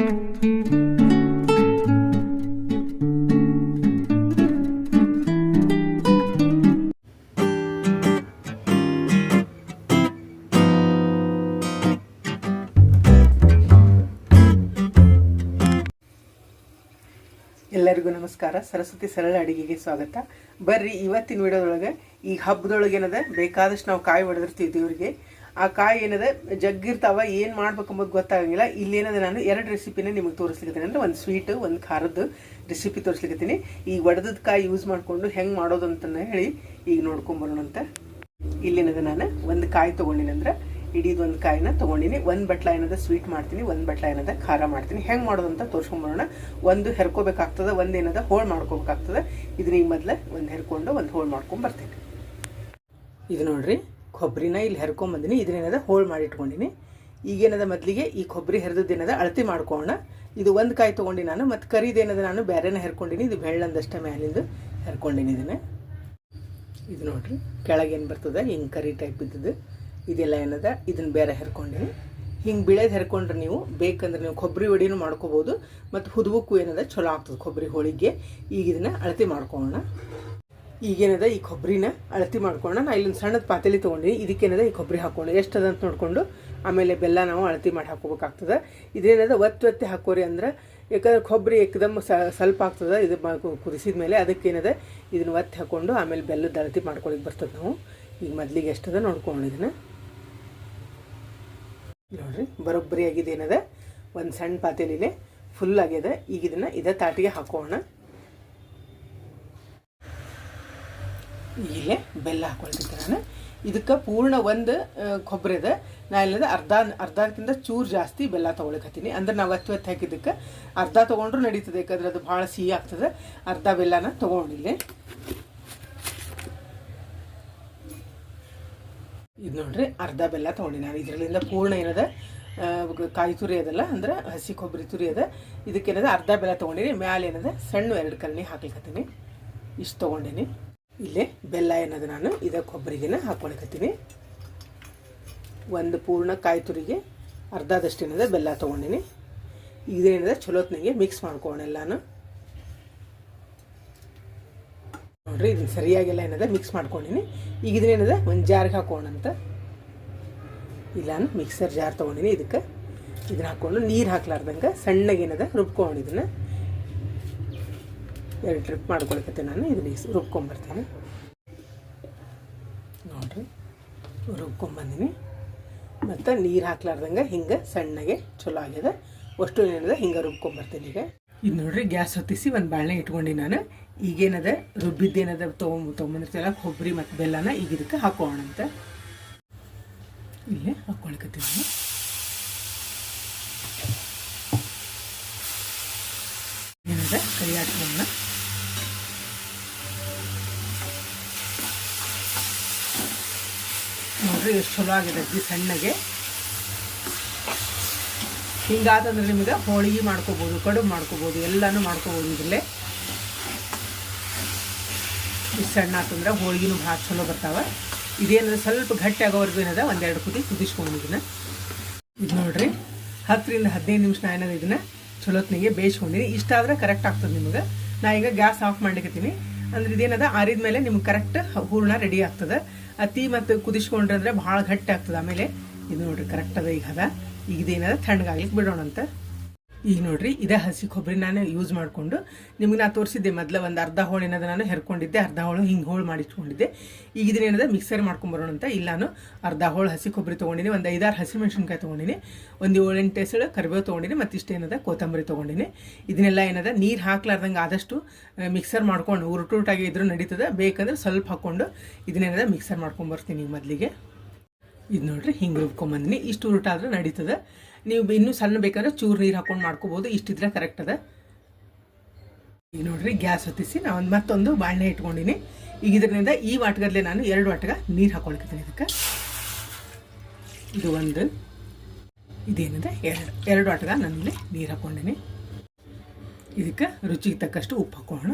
ಎಲ್ಲರಿಗೂ ನಮಸ್ಕಾರ. ಸರಸ್ವತಿ ಸರಳ ಅಡಿಗೆಗೆ ಸ್ವಾಗತ. ಬರ್ರಿ, ಇವತ್ತಿನ ವಿಡಿಯೋದೊಳಗೆ ಈ ಹಬ್ಬದೊಳಗೆ ಏನದ ಬೇಕಾದಷ್ಟು ನಾವು ಕಾಯಿ ಹೊಡೆದಿರ್ತೀವಿ ದೇವ್ರಿಗೆ. ಆ ಕಾಯಿ ಏನದ, ಜಗ್ಗಿರ್ತಾವ, ಏನು ಮಾಡ್ಬೇಕು ಅಂಬೋದು ಗೊತ್ತಾಗಂಗಿಲ್ಲ. ಏನದ ನಾನು ಎರಡು ರೆಸಿಪಿನ ನಿಮಗೆ ತೋರಿಸ್ಲಿಕ್ಕೆ ಅಂದ್ರೆ ಒಂದು ಸ್ವೀಟ್ ಒಂದು ಖಾರದ ರೆಸಿಪಿ ತೋರಿಸ್ಲಿಕ್ಕೆ ಈ ಒಡೆದ ಕಾಯಿ ಯೂಸ್ ಮಾಡಿಕೊಂಡು ಹೆಂಗೆ ಮಾಡೋದು ಅಂತ ಹೇಳಿ ಈಗ ನೋಡ್ಕೊಂಬರೋಣ ಅಂತ ಇಲ್ಲೇನದ ನಾನು ಒಂದು ಕಾಯಿ ತೊಗೊಂಡಿನಿ ಅಂದ್ರೆ ಇಡೀದು ಒಂದು ಕಾಯಿನ ತೊಗೊಂಡಿನಿ. ಒಂದು ಬಟ್ಲ ಏನದ ಸ್ವೀಟ್ ಮಾಡ್ತೀನಿ, ಒಂದು ಬಟ್ಲ ಏನದ, ಖಾರ ಮಾಡ್ತೀನಿ. ಹೆಂಗೆ ಮಾಡೋದು ಅಂತ ತೋರ್ಸ್ಕೊಂಬರೋಣ. ಒಂದು ಹೆರ್ಕೋಬೇಕಾಗ್ತದೆ, ಒಂದು ಏನದ ಹೋಳು ಮಾಡ್ಕೋಬೇಕಾಗ್ತದೆ. ಇದನ್ನ ಈಗ ಮೊದಲು ಒಂದು ಹೆರ್ಕೊಂಡು ಒಂದು ಹೋಳು ಮಾಡ್ಕೊಂಡು ಬರ್ತೀನಿ. ಇದು ನೋಡ್ರಿ ಕೊಬ್ಬರಿನ ಇಲ್ಲಿ ಹೆರ್ಕೊಂಬಂದಿನಿ ಇದನ್ನೇನದ ಹೋಳು ಮಾಡಿ ಇಟ್ಕೊಂಡಿನಿ ಈಗೇನದ ಮೊದಲಿಗೆ ಈ ಕೊಬ್ಬರಿ ಹೆರ್ದದ್ದೇನದ ಅಳತಿ ಮಾಡ್ಕೊಳ್ಳೋಣ ಇದು ಒಂದು ಕಾಯಿ ತೊಗೊಂಡು ನಾನು, ಮತ್ತು ಕರಿದೇನದ ನಾನು ಬೇರೆನ ಹೆರ್ಕೊಂಡಿನಿ. ಇದು ಬೆಳ್ಳಂದಷ್ಟೇ ಮ್ಯಾಲಿಂದು ಹೆರ್ಕೊಂಡಿನಿ ಇದನ್ನು. ಇದು ನೋಡ್ರಿ ಕೆಳಗೇನು ಬರ್ತದೆ? ಹಿಂಗೆ ಕರಿ ಟೈಪ್ ಇದ್ದದ್ದು ಇದೆಲ್ಲ ಏನದ? ಇದನ್ನ ಬೇರೆ ಹೆರ್ಕೊಂಡಿನಿ. ಹಿಂಗೆ ಬಿಳೇದು ಹೆರ್ಕೊಂಡ್ರೆ ನೀವು ಬೇಕಂದ್ರೆ ನೀವು ಕೊಬ್ಬರಿ ಒಡಿನೂ ಮಾಡ್ಕೋಬೋದು. ಮತ್ತು ಹುದುವಕ್ಕೂ ಏನದ? ಚಲೋ ಆಗ್ತದೆ ಕೊಬ್ಬರಿ ಹೋಳಿಗೆ. ಈಗ ಇದನ್ನು ಅಳತೆ ಮಾಡ್ಕೊಳ್ಳೋಣ ಈಗೇನದ ಈ ಕೊಬ್ಬರಿನ ಅಳತಿ ಮಾಡ್ಕೊಂಡು ನಾ ಇಲ್ಲೊಂದು ಸಣ್ಣದ ಪಾತೇಲಿ ತೊಗೊಂಡಿನಿ. ಇದಕ್ಕೇನದ ಈ ಕೊಬ್ಬರಿ ಹಾಕ್ಕೊಂಡು. ಎಷ್ಟು ಅಂತ ನೋಡಿಕೊಂಡು ಆಮೇಲೆ ಬೆಲ್ಲ ನಾವು ಅಳತಿ ಮಾಡಿ ಹಾಕೋಬೇಕಾಗ್ತದೆ ಇದೇನದ ಒತ್ತಿ ಒತ್ತಿ ಹಾಕೋರಿ ಅಂದ್ರೆ ಯಾಕಂದ್ರೆ ಕೊಬ್ಬರಿ ಏಕದಮ್ ಸ್ವಲ್ಪ ಆಗ್ತದೆ. ಇದು ಕುದಿಸಿದ ಮೇಲೆ ಅದಕ್ಕೇನದ ಇದನ್ನ ಒತ್ತಿ ಹಾಕ್ಕೊಂಡು ಆಮೇಲೆ ಬೆಲ್ಲದ ಅಳತಿ ಮಾಡ್ಕೊಳಕ್ಕೆ ಬರ್ತದೆ ನಾವು. ಈಗ ಮೊದಲಿಗೆ ಎಷ್ಟದ ನೋಡ್ಕೊಂಡು ಇದನ್ನ. ನೋಡ್ರಿ, ಬರೋಬ್ಬರಿ ಆಗಿದೆ ಏನದ. ಒಂದು ಸಣ್ಣ ಪಾತೇಲಿಲೆ ಫುಲ್ ಆಗ್ಯದ. ಈಗ ಇದನ್ನ ಇದೇ ತಾಟಿಗೆ ಹಾಕೋಣ. ಇಲ್ಲೇ ಬೆಲ್ಲ ಹಾಕೊಳ್ತಿದ್ದೆ ನಾನು ಇದಕ್ಕೆ ಪೂರ್ಣ ಒಂದು ಕೊಬ್ಬರಿ ಇದೆ. ನಾ ಇಲ್ಲದ ಅರ್ಧ, ಅರ್ಧಕ್ಕಿಂತ ಚೂರು ಜಾಸ್ತಿ ಬೆಲ್ಲ ತೊಗೊಳಕತ್ತೀನಿ. ಅಂದ್ರೆ ನಾವು ಹತ್ತು ಹತ್ತು ಹಾಕಿದ್ದಕ್ಕೆ ಅರ್ಧ ತೊಗೊಂಡ್ರೂ ನಡೀತದೆ. ಯಾಕಂದ್ರೆ ಅದು ಭಾಳ ಸಿಹಿ ಆಗ್ತದೆ. ಅರ್ಧ ಬೆಲ್ಲನ ತೊಗೊಂಡಿಲ್ಲೇ ಇದು ನೋಡ್ರಿ, ಅರ್ಧ ಬೆಲ್ಲ ತೊಗೊಂಡಿ ನಾನು. ಇದರಲ್ಲಿಂದ ಪೂರ್ಣ ಏನದ ಕಾಯಿ ತುರಿ ಅದಲ್ಲ, ಅಂದ್ರೆ ಹಸಿ ಕೊಬ್ಬರಿ ತುರಿ ಅದ. ಇದಕ್ಕೇನದ ಅರ್ಧ ಬೆಲ್ಲ ತೊಗೊಂಡಿನಿ. ಮ್ಯಾಲೆ ಏನದ, ಸಣ್ಣ ಎರಡು ಕಲ್ನಿ ಹಾಕ್ಲಿಕತ್ತೀನಿ. ಇಷ್ಟು ತೊಗೊಂಡಿನಿ. ಇಲ್ಲೇ ಬೆಲ್ಲ ಏನದ ನಾನು ಇದ ಕೊಬ್ಬರಿಗೆನ ಹಾಕ್ಕೊಳಕತ್ತೀನಿ. ಒಂದು ಪೂರ್ಣ ಕಾಯಿ ತುರಿಗೆ ಅರ್ಧದಷ್ಟು ಏನದ ಬೆಲ್ಲ ತೊಗೊಂಡಿನಿ. ಇದೇನದ ಚಲೋತ್ನಾಗೆ ಮಿಕ್ಸ್ ಮಾಡ್ಕೊಳ್ಳೋಣ ಎಲ್ಲಾನು. ನೋಡ್ರಿ, ಇದನ್ನ ಸರಿಯಾಗೆಲ್ಲ ಏನದ ಮಿಕ್ಸ್ ಮಾಡ್ಕೊಂಡಿನಿ. ಈಗ ಇದನ್ನೇನದ ಒಂದು ಜಾರ್ಗೆ ಹಾಕೋಣ ಇಲ್ಲಾನು ಮಿಕ್ಸರ್ ಜಾರ್ ತೊಗೊಂಡಿನಿ ಇದಕ್ಕೆ. ಇದನ್ನ ಹಾಕ್ಕೊಂಡು ನೀರು ಹಾಕ್ಲಾರ್ದಂಗೆ ಸಣ್ಣಗೆ ಏನದ ರುಬ್ಕೊಂಡು ಇದನ್ನ. ಎರಡು ಟ್ರಿಪ್ ಮಾಡ್ಕೊಳಕತ್ತೆ ನಾನು. ಇದನ್ನ ರುಬ್ಕೊಂಬರ್ತೀನಿ. ನೋಡ್ರಿ, ರುಬ್ಕೊಂಬಂದಿನಿ. ಮತ್ತು ನೀರು ಹಾಕ್ಲಾರ್ದಂಗೆ ಹಿಂಗೆ ಸಣ್ಣಗೆ ಚಲೋ ಆಗ್ಯದ. ಅಷ್ಟು ಏನಿದೆ ಹಿಂಗೆ ರುಬ್ಕೊಂಬರ್ತೀನಿ ಈಗ. ಇದು ನೋಡ್ರಿ, ಗ್ಯಾಸ್ ಹೊತ್ತಿಸಿ ಒಂದು ಬಾಳೆ ಇಟ್ಕೊಂಡು ನಾನು. ಈಗೇನದ, ರುಬ್ಬಿದ್ದೇನದ ತೊಗೊಂಬ ತೊಗೊಂಬಂದಿರ್ತೀವಲ್ಲ, ಕೊಬ್ಬರಿ ಮತ್ತು ಬೆಲ್ಲನ ಈಗ ಇದಕ್ಕೆ ಹಾಕೋಣಂತ ಇಲ್ಲೇ ಹಾಕ್ಕೊಳಕತ್ತೀನಿ ಏನದ? ಕೈ ಹಾಕೋಣ ನೋಡ್ರಿ ಎಷ್ಟು ಚಲೋ ಆಗಿದೆ ಅಜ್ಜಿ ಸಣ್ಣಗೆ. ಹಿಂಗಾದಂದ್ರೆ ನಿಮಗೆ ಹೋಳಿಗೆ ಮಾಡ್ಕೋಬೋದು, ಕಡುಬು ಮಾಡ್ಕೋಬೋದು, ಎಲ್ಲನೂ ಮಾಡ್ಕೋಬೋದು ಇದರಲ್ಲೇ. ಇಷ್ಟು ಸಣ್ಣ ಆತಂದ್ರೆ ಹೋಳಿಗೆನೂ ಭಾಳ ಚಲೋ ಬರ್ತಾವ. ಇದೇನಂದ್ರೆ ಸ್ವಲ್ಪ ಗಟ್ಟಿ ಆಗೋವರೆಗೂ ಏನದ ಒಂದೆರಡು ಕುದಿ ಕುದಿಸ್ಕೊಂಡು ಇದನ್ನ. ಇದು ನೋಡ್ರಿ, ಹತ್ತರಿಂದ ಹದಿನೈದು ನಿಮಿಷ ನಾ ಏನದ ಇದನ್ನ ಚಲೋತ್ನಿಗೆ ಇಷ್ಟ ಆದ್ರೆ ಕರೆಕ್ಟ್ ಆಗ್ತದೆ ನಿಮಗೆ. ನಾ ಈಗ ಗ್ಯಾಸ್ ಆಫ್ ಮಾಡ್ಲಿಕತ್ತೀನಿ. ಅಂದ್ರೆ ಇದೇನದ ಆರಿದ ಮೇಲೆ ನಿಮ್ಗೆ ಕರೆಕ್ಟ್ ಹೂರ್ಣ ರೆಡಿ ಆಗ್ತದೆ. ಅತಿ ಮತ್ತು ಕುದಿಸ್ಕೊಂಡ್ರೆ ಅಂದ್ರೆ ಭಾಳ ಗಟ್ಟಿ ಆಗ್ತದೆ ಆಮೇಲೆ. ಇದು ನೋಡ್ರಿ ಕರೆಕ್ಟ್ ಅದ ಈಗ ಅದ ಈಗ ಇದೇನದ ತಣ್ಣಗಾಗ್ಲಿಕ್ಕೆ ಬಿಡೋಣ ಅಂತ ಈಗ ನೋಡ್ರಿ, ಇದೇ ಹಸಿ ಕೊಬ್ಬರಿ ನಾನು ಯೂಸ್ ಮಾಡಿಕೊಂಡು ನಿಮ್ಗೆ ನಾ ತೋರಿಸಿದ್ದೆ ಮೊದಲ ಒಂದು ಅರ್ಧ ಹೋಳು ಏನದ ನಾನು ಹೆರ್ಕೊಂಡಿದ್ದೆ, ಅರ್ಧ ಹೋಳು ಹಿಂಗೆ ಹೋಳು ಮಾಡಿಟ್ಕೊಂಡಿದ್ದೆ ಈಗ ಇದನ್ನೇನದ ಮಿಕ್ಸರ್ ಮಾಡ್ಕೊಂಬರೋಣ ಅಂತ ಇಲ್ಲ ನಾನು ಅರ್ಧ ಹೋಳು ಹಸಿ ಕೊಬ್ಬರಿ ತೊಗೊಂಡಿನಿ, ಒಂದು ಐದಾರು ಹಸಿ ಮೆಣಸಿನ್ಕಾಯಿ ತೊಗೊಂಡಿನಿ, ಒಂದು ಏಳೆಂಟು ಎಸಳು ಕರಿಬೇವು ತೊಗೊಂಡಿನಿ ಮತ್ತು ಇಷ್ಟೇನದ ಕೊತ್ತಂಬರಿ ತೊಗೊಂಡಿನಿ. ಇದನ್ನೆಲ್ಲ ಏನದ ನೀರು ಹಾಕ್ಲಾರ್ದಂಗೆ ಆದಷ್ಟು ಮಿಕ್ಸರ್ ಮಾಡ್ಕೊಂಡು ಉರುಟುರುಟಾಗಿ ಇದ್ರೂ ನಡೀತದೆ, ಬೇಕಂದ್ರೆ ಸ್ವಲ್ಪ ಹಾಕ್ಕೊಂಡು ಇದನ್ನೇನದ ಮಿಕ್ಸರ್ ಮಾಡ್ಕೊಂಬರ್ತೀನಿ ಈಗ ಮೊದಲಿಗೆ. ಇದು ನೋಡ್ರಿ ಹಿಂಗೆ ರುಬ್ಕೊಂಬಂದಿನಿ ಇಷ್ಟು ಉರುಟಾದ್ರೆ ನಡೀತದೆ. ನೀವು ಇನ್ನೂ ಸಣ್ಣ ಬೇಕಾದ್ರೆ ಚೂರು ನೀರು ಹಾಕೊಂಡು ಮಾಡ್ಕೋಬೋದು. ಇಷ್ಟಿದ್ರೆ ಕರೆಕ್ಟ್ ಅದ. ಈಗ ನೋಡ್ರಿ, ಗ್ಯಾಸ್ ಹೊತ್ತಿಸಿ ನಾನು ಮತ್ತೊಂದು ಬಾಳೆ ಇಟ್ಕೊಂಡಿನಿ. ಈಗ ಇದರಿಂದ ಈ ವಾಟ್ಗದಲ್ಲೇ ನಾನು ಎರಡು ವಾಟ್ಗ ನೀರು ಹಾಕೊಳ್ಕತ್ತೀನಿ ಇದಕ್ಕೆ. ಇದು ಒಂದು, ಇದೇನಿದೆ? ಎರಡು ಎರಡು ವಾಟ್ಗ ನಾನಿಲ್ಲಿ ನೀರು ಹಾಕೊಂಡಿನಿ. ಇದಕ್ಕೆ ರುಚಿಗೆ ತಕ್ಕಷ್ಟು ಉಪ್ಪು ಹಾಕೋಣ.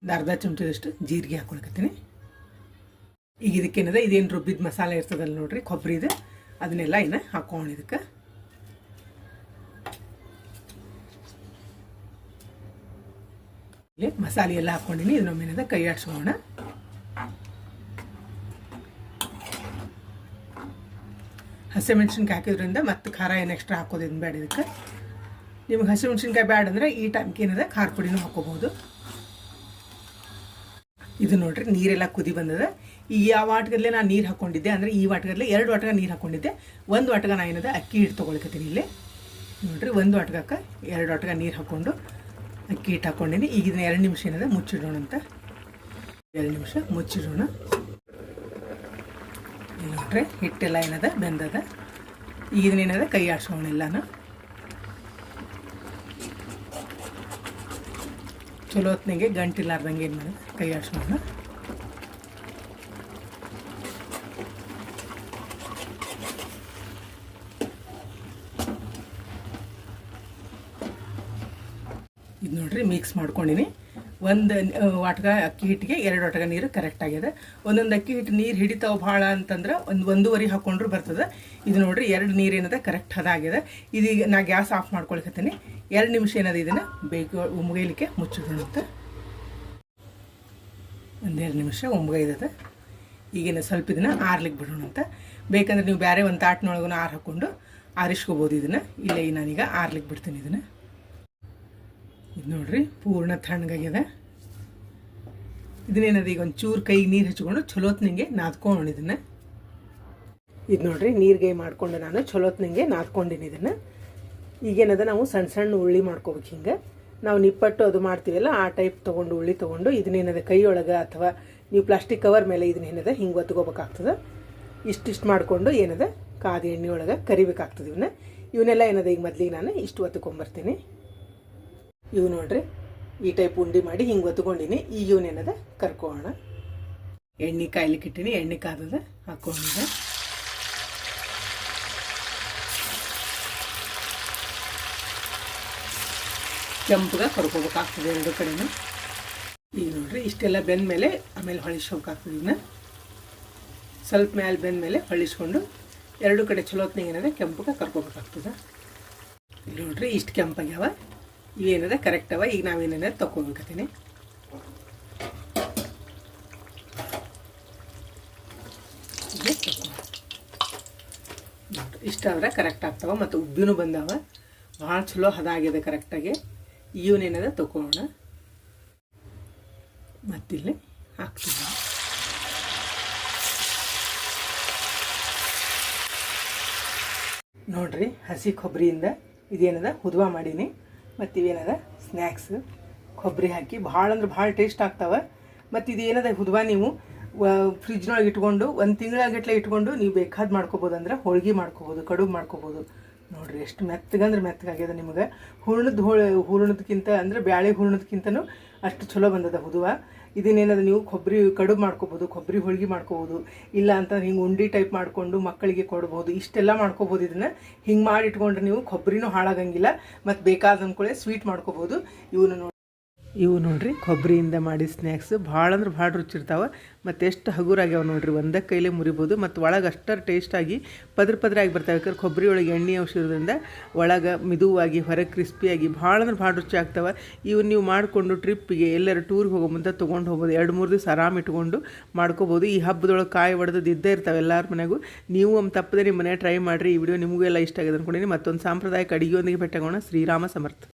ಒಂದು ಅರ್ಧ ಚಮಚದಷ್ಟು ಜೀರಿಗೆ ಹಾಕೊಳ್ಕತ್ತೀನಿ ಈಗ ಇದಕ್ಕೇನದ ಇದೇನು ರುಬ್ಬಿದ ಮಸಾಲೆ ಇರ್ತದಲ್ಲ ನೋಡ್ರಿ ಕೊಬ್ಬರಿದು ಅದನ್ನೆಲ್ಲ ಇನ್ನು ಹಾಕೋಣ ಇದಕ್ಕೆ. ಇಲ್ಲಿ ಮಸಾಲೆ ಎಲ್ಲ ಹಾಕೊಂಡಿನಿ ಇದನ್ನೊಮ್ಮೆನದ ಕೈ ಆಡಿಸೋಣ ಹಸಿಮೆಣ್ಸಿನ್ಕಾಯಿ ಹಾಕಿದ್ರಿಂದ ಮತ್ತೆ ಖಾರ ಏನು ಎಕ್ಸ್ಟ್ರಾ ಹಾಕೋದೇನು ಬೇಡ ಇದಕ್ಕೆ. ನಿಮ್ಗೆ ಹಸಿಮೆಣ್ಸಿನ್ಕಾಯಿ ಬೇಡ ಅಂದ್ರೆ ಈ ಟೈಮ್ಗೆ ಏನಿದೆ? ಖಾರ ಪುಡಿನೂ ಹಾಕೋಬಹುದು. ಇದು ನೋಡ್ರಿ, ನೀರೆಲ್ಲ ಕುದಿ ಬಂದದ. ಈ ಯಾವ ವಾಟ್ಗದಲ್ಲೇ ನಾನು ನೀರು ಹಾಕ್ಕೊಂಡಿದ್ದೆ ಅಂದರೆ ಈ ವಾಟ್ಗದಲ್ಲೇ ಎರಡು ವಾಟಗ ನೀರು ಹಾಕ್ಕೊಂಡಿದ್ದೆ ಒಂದು ವಾಟಗ ನಾನು ಏನದ, ಅಕ್ಕಿ ಹಿಟ್ಟು ತೊಗೊಳ್ಕತ್ತೀನಿ ಇಲ್ಲಿ. ನೋಡ್ರಿ, ಒಂದು ವಾಟಗಕ್ಕೆ ಎರಡು ವಾಟಗ ನೀರು ಹಾಕ್ಕೊಂಡು ಅಕ್ಕಿ ಹಿಟ್ಟು ಹಾಕ್ಕೊಂಡಿನಿ ಈಗ ಇದನ್ನ ಎರಡು ನಿಮಿಷ ಏನದ, ಮುಚ್ಚಿಡೋಣ ಅಂತ. ಎರಡು ನಿಮಿಷ ಮುಚ್ಚಿಡೋಣ. ನೋಡ್ರಿ, ಹಿಟ್ಟೆಲ್ಲ ಏನದ, ಬೆಂದದ. ಈಗ ಏನದ, ಕೈ ಆಡ್ಸೋಣ ಎಲ್ಲಾನು. ಚಲೋ ಹೊತ್ನಾಗೆ ಗಂಟಿಲ್ಲಾರ್ದಂಗೆ ಏನು ಮಾಡೋದು? ಕೈ ಆಡ್ಸೋಣ ಇದು ನೋಡ್ರಿ ಮಿಕ್ಸ್ ಮಾಡ್ಕೊಂಡಿನಿ. ಒಂದು ವಾಟ್ಗ ಅಕ್ಕಿ ಹಿಟ್ಟಿಗೆ ಎರಡು ವಾಟ್ಗ ನೀರು ಕರೆಕ್ಟ್ ಆಗಿದೆ ಒಂದೊಂದು ಅಕ್ಕಿ ಹಿಟ್ಟು ನೀರು ಹಿಡಿತಾವೆ ಭಾಳ ಅಂತಂದ್ರೆ ಒಂದು ಒಂದೂವರೆ ಹಾಕೊಂಡ್ರು ಬರ್ತದೆ. ಇದು ನೋಡ್ರಿ ಎರಡು ನೀರು ಏನದ ಕರೆಕ್ಟ್ ಅದಾಗಿದೆ ಇದೀಗ ನಾ ಗ್ಯಾಸ್ ಆಫ್ ಮಾಡ್ಕೊಳ್ಕತ್ತೀನಿ. ಎರಡು ನಿಮಿಷ ಏನದ ಇದನ್ನು ಬೇಕು ಮುಗೈಲಿಕ್ಕೆ ಮುಚ್ಚೋದಂತ. ಒಂದೆರಡು ನಿಮಿಷ ಉಮ್ಗೈದದ. ಈಗಿನ ಸ್ವಲ್ಪ ಇದನ್ನು ಆರ್ಲಿಕ್ಕೆ ಬಿಡೋಣ ಅಂತ ಬೇಕಂದ್ರೆ ನೀವು ಬೇರೆ ಒಂದು ತಾಟ್ನೊಳಗೂ ಆರು ಹಾಕ್ಕೊಂಡು ಆರಿಸ್ಕೋಬೋದು ಇದನ್ನು. ಇಲ್ಲ ನಾನೀಗ ಆರ್ಲಿಕ್ಕೆ ಬಿಡ್ತೀನಿ ಇದನ್ನು. ಇದು ನೋಡ್ರಿ, ಪೂರ್ಣ ತಣ್ಣಗಾಗ್ಯದ ಇದನ್ನೇನದ, ಈಗ ಒಂದು ಚೂರು ಕೈಗೆ ನೀರು ಹಚ್ಕೊಂಡು ಚಲೋತ್ನಿಂಗೆ ನಾದ್ಕೊಂಡು ಇದನ್ನು. ಇದು ನೋಡ್ರಿ ನೀರಿಗೆ ಮಾಡ್ಕೊಂಡು ನಾನು ಚಲೋತ್ನಂಗೆ ನಾದ್ಕೊಂಡಿನಿ ಇದನ್ನು. ಈಗೇನದ, ನಾವು ಸಣ್ಣ ಸಣ್ಣ ಉಳ್ಳಿ ಮಾಡ್ಕೋಬೇಕು ಹಿಂಗೆ. ನಾವು ನಿಪ್ಪಟ್ಟು ಅದು ಮಾಡ್ತೀವಲ್ಲ, ಆ ಟೈಪ್ ತೊಗೊಂಡು ಉಳ್ಳಿ ತೊಗೊಂಡು ಇದನ್ನೇನದ, ಕೈಯೊಳಗೆ ಅಥವಾ ನೀವು ಪ್ಲಾಸ್ಟಿಕ್ ಕವರ್ ಮೇಲೆ ಇದನ್ನೇನದ ಹಿಂಗೆ ಒತ್ಕೋಬೇಕಾಗ್ತದೆ. ಇಷ್ಟಿಷ್ಟು ಮಾಡಿಕೊಂಡು ಏನದ, ಕಾದ ಎಣ್ಣೆ ಒಳಗೆ ಕರಿಬೇಕಾಗ್ತದೆ ಇವನ್ನ ಇವನ್ನೆಲ್ಲ ಏನದ, ಈಗ ಮೊದಲಿಗೆ ನಾನು ಇಷ್ಟು ಒತ್ಕೊಂಬರ್ತೀನಿ. ಇವು ನೋಡ್ರಿ. ಈ ಟೈಪ್ ಉಂಡಿ ಮಾಡಿ ಹಿಂಗೆ ಒತ್ಕೊಂಡಿನಿ. ಈಗ ಇವನೇನದ ಕರ್ಕೋಣ. ಎಣ್ಣೆ ಕಾಯ್ಲಿಕ್ಕೆ ಇಟ್ಟಿನಿ. ಎಣ್ಣೆ ಕಾದದ. ಹಾಕೊಂಡಿದೆ. ಕೆಂಪಗೆ ಕರ್ಕೋಬೇಕಾಗ್ತದೆ ಎರಡು ಕಡೆನೂ. ಈಗ ನೋಡ್ರಿ, ಇಷ್ಟೆಲ್ಲ ಬೆಂದ ಮೇಲೆ ಆಮೇಲೆ ಹೊಳಿಸ್ಕೋಬೇಕಾಗ್ತದೆ ಇದನ್ನ ಸ್ವಲ್ಪ ಮೇಲೆ ಬೆಂದ ಮೇಲೆ ಹೊಳಿಸ್ಕೊಂಡು ಎರಡು ಕಡೆ ಚಲೋತ್ನಾಗ ಏನದ? ಕೆಂಪಗ ಕರ್ಕೋಬೇಕಾಗ್ತದೆ. ಇಲ್ಲಿ ನೋಡ್ರಿ, ಇಷ್ಟು ಕೆಂಪಾಗ್ಯಾವ. ಇವೇನದ ಕರೆಕ್ಟ್ ಅವ. ಈಗ ನಾವೇನೇನ ಇಷ್ಟ ಆದ್ರೆ ಕರೆಕ್ಟ್ ಆಗ್ತಾವ ಮತ್ತು ಉಬ್ಬಿನೂ ಬಂದಾವ. ಭಾಳ ಚಲೋ ಹದ ಆಗಿದೆ ಕರೆಕ್ಟಾಗಿ ಇವನೇನದ ತಗೋಣ ಮತ್ತಿಲ್ಲಿ ಹಾಕ್ತೀನಿ. ನೋಡ್ರಿ, ಹಸಿ ಕೊಬ್ಬರಿಯಿಂದ ಇದೇನದ? ಹುದುವ ಮಾಡೀನಿ. ಮತ್ತು ಇವೇನದ ಸ್ನ್ಯಾಕ್ಸ್ ಕೊಬ್ಬರಿ ಹಾಕಿ ಭಾಳ ಅಂದ್ರೆ ಭಾಳ ಟೇಸ್ಟ್ ಆಗ್ತಾವೆ. ಮತ್ತು ಇದು ಏನದ? ಹುದ್ವಾ ನೀವು ಫ್ರಿಜ್ನೊಳಗೆ ಇಟ್ಕೊಂಡು ಒಂದು ತಿಂಗಳಾಗಟ್ಲೆ ಇಟ್ಕೊಂಡು ನೀವು ಬೇಕಾದ ಮಾಡ್ಕೋಬೋದು ಅಂದ್ರೆ ಹೋಳ್ಗೆ ಮಾಡ್ಕೋಬೋದು, ಕಡುಬು ಮಾಡ್ಕೋಬೋದು. ನೋಡಿರಿ ಎಷ್ಟು ಮೆತ್ತಗಂದ್ರೆ ಮೆತ್ತಗಾಗ್ಯದ ನಿಮಗೆ. ಹೂರ್ಣದ ಹೋಳ ಹೂರ್ಣದಕ್ಕಿಂತ ಅಂದರೆ ಬ್ಯಾಳೆ ಹೂರ್ಣದಕ್ಕಿಂತನೂ ಅಷ್ಟು ಚಲೋ ಬಂದದ ಹುದುವ. ಇದನ್ನೇನದ ನೀವು ಕೊಬ್ಬರಿ ಕಡುಬು ಮಾಡ್ಕೋಬೋದು, ಕೊಬ್ಬರಿ ಹೋಳಿಗೆ ಮಾಡ್ಕೋಬೋದು, ಇಲ್ಲ ಅಂತ ಹಿಂಗೆ ಉಂಡಿ ಟೈಪ್ ಮಾಡಿಕೊಂಡು ಮಕ್ಕಳಿಗೆ ಕೊಡ್ಬೋದು, ಇಷ್ಟೆಲ್ಲ ಮಾಡ್ಕೋಬೋದು. ಇದನ್ನು ಹಿಂಗೆ ಮಾಡಿಟ್ಕೊಂಡ್ರೆ ನೀವು ಕೊಬ್ಬರಿನೂ ಹಾಳಾಗಂಗಿಲ್ಲ, ಮತ್ತು ಬೇಕಾದ ಅಂದ್ಕೊಳ್ಳೆ ಸ್ವೀಟ್ ಮಾಡ್ಕೋಬೋದು. ಇವನು ಇವು ನೋಡ್ರಿ, ಕೊಬ್ಬರಿಯಿಂದ ಮಾಡಿ ಸ್ನ್ಯಾಕ್ಸ್ ಭಾಳ ಅಂದ್ರೆ ಭಾಳ ರುಚಿ ಇರ್ತಾವೆ. ಮತ್ತು ಎಷ್ಟು ಹಗುರಾಗ್ಯಾವ ನೋಡ್ರಿ, ಒಂದ ಕೈಲೇ ಮುರಿಬೋದು. ಮತ್ತು ಒಳಗೆ ಅಷ್ಟರ ಟೇಸ್ಟಾಗಿ ಪದ್ರ ಪದ್ರ ಆಗಿ ಬರ್ತಾವೆ. ಯಾಕಂದ್ರೆ ಕೊಬ್ಬರಿ ಒಳಗೆ ಎಣ್ಣೆ ಅಂಶ ಇರೋದ್ರಿಂದ ಒಳಗೆ ಮಿದುವಾಗಿ, ಹೊರಗೆ ಕ್ರಿಸ್ಪಿಯಾಗಿ ಭಾಳ ಅಂದ್ರೆ ಭಾಳ ರುಚಿ ಆಗ್ತಾವೆ. ಇವು ನೀವು ಮಾಡಿಕೊಂಡು ಟ್ರಿಪ್ಪಿಗೆ ಎಲ್ಲರೂ ಟೂರ್ಗೆ ಹೋಗೋ ಮುಂದೆ ತೊಗೊಂಡು ಹೋಗ್ಬೋದು. ಎರಡು, ಮೂರು ದಿವಸ ಆರಾಮ್ ಇಟ್ಕೊಂಡು ಮಾಡ್ಕೋಬೋದು. ಈ ಹಬ್ಬದೊಳಗೆ ಕಾಯಿ ಒಡೆದು ಇದ್ದೇ ಇರ್ತಾವೆ ಎಲ್ಲರ ಮನೆಗೂ. ನೀವು ಒಮ್ಮೆ ತಪ್ಪದೆ ನಿಮ್ಮ ಮನೆ ಟ್ರೈ ಮಾಡಿರಿ. ಈ ವಿಡಿಯೋ ನಿಮಗೂ ಎಲ್ಲ ಇಷ್ಟ ಆಗಿದೆ ಅಂದ್ಕೊಂಡಿನಿ ಮತ್ತೊಂದು ಸಾಂಪ್ರದಾಯಿಕ ಅಡಿಗೆಯೊಂದಿಗೆ ಭೇಟಿಯಾಗೋಣ. ಶ್ರೀರಾಮ ಸಮರ್ಥ.